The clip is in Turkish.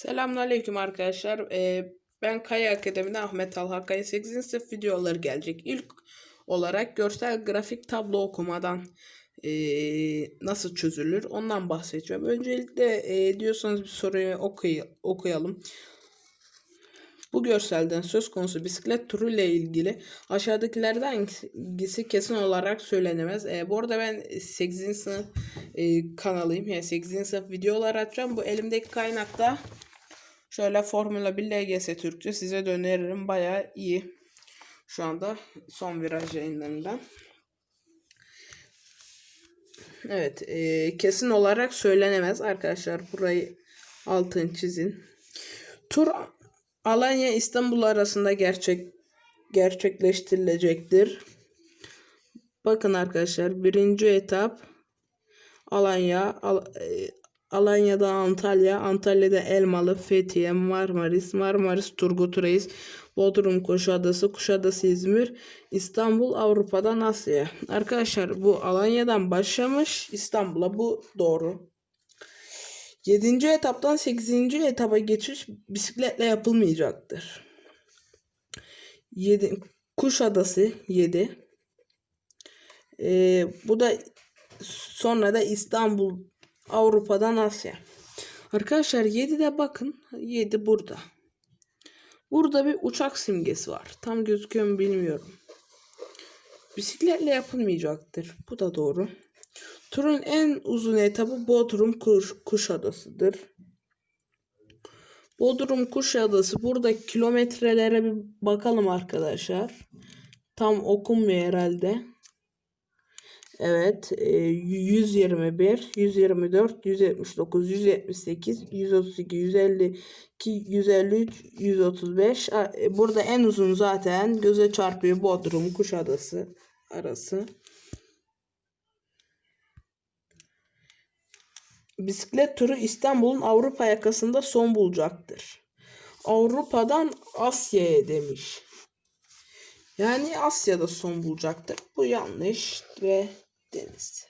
Selamünaleyküm arkadaşlar. Ee, ben Kaya Akademi'de Ahmet Talha Kaya 8. sınıf videoları gelecek. İlk olarak görsel grafik tablo okumadan ee, nasıl çözülür ondan bahsedeceğim. Öncelikle ee, diyorsanız bir soruyu okuy okuyalım. Bu görselden söz konusu bisiklet turu ile ilgili aşağıdakilerden hangisi kesin olarak söylenemez. E, bu arada ben 8. sınıf e, kanalıyım. Yani 8. sınıf videolar atacağım. Bu elimdeki kaynakta şöyle Formula 1 LGS Türkçe size de öneririm. Baya iyi. Şu anda son viraj yayınlarından. Evet. E, kesin olarak söylenemez. Arkadaşlar burayı altın çizin. Tur Alanya İstanbul arasında gerçek gerçekleştirilecektir. Bakın arkadaşlar birinci etap Alanya Al, e, Alanya'da Antalya, Antalya'da Elmalı, Fethiye, Marmaris, Marmaris, Turgut Reis, Bodrum, Kuşadası, Kuşadası, İzmir, İstanbul, Avrupa'dan Asya. Arkadaşlar bu Alanya'dan başlamış İstanbul'a bu doğru. 7. etaptan 8. etapa geçiş bisikletle yapılmayacaktır. 7 Kuşadası 7. Ee, bu da sonra da İstanbul Avrupa'dan Asya. Arkadaşlar 7'de bakın 7 burada. Burada bir uçak simgesi var. Tam gözüküyor mu bilmiyorum. Bisikletle yapılmayacaktır. Bu da doğru. Turun en uzun etabı Bodrum Kuş, Kuşadası'dır. Bodrum Kuşadası burada kilometrelere bir bakalım arkadaşlar. Tam okunmuyor herhalde. Evet, 121, 124, 179, 178, 132, 152, 153, 135. Burada en uzun zaten göze çarpıyor Bodrum Kuşadası arası. Bisiklet turu İstanbul'un Avrupa yakasında son bulacaktır. Avrupa'dan Asya'ya demiş. Yani Asya'da son bulacaktır. Bu yanlış ve deniz.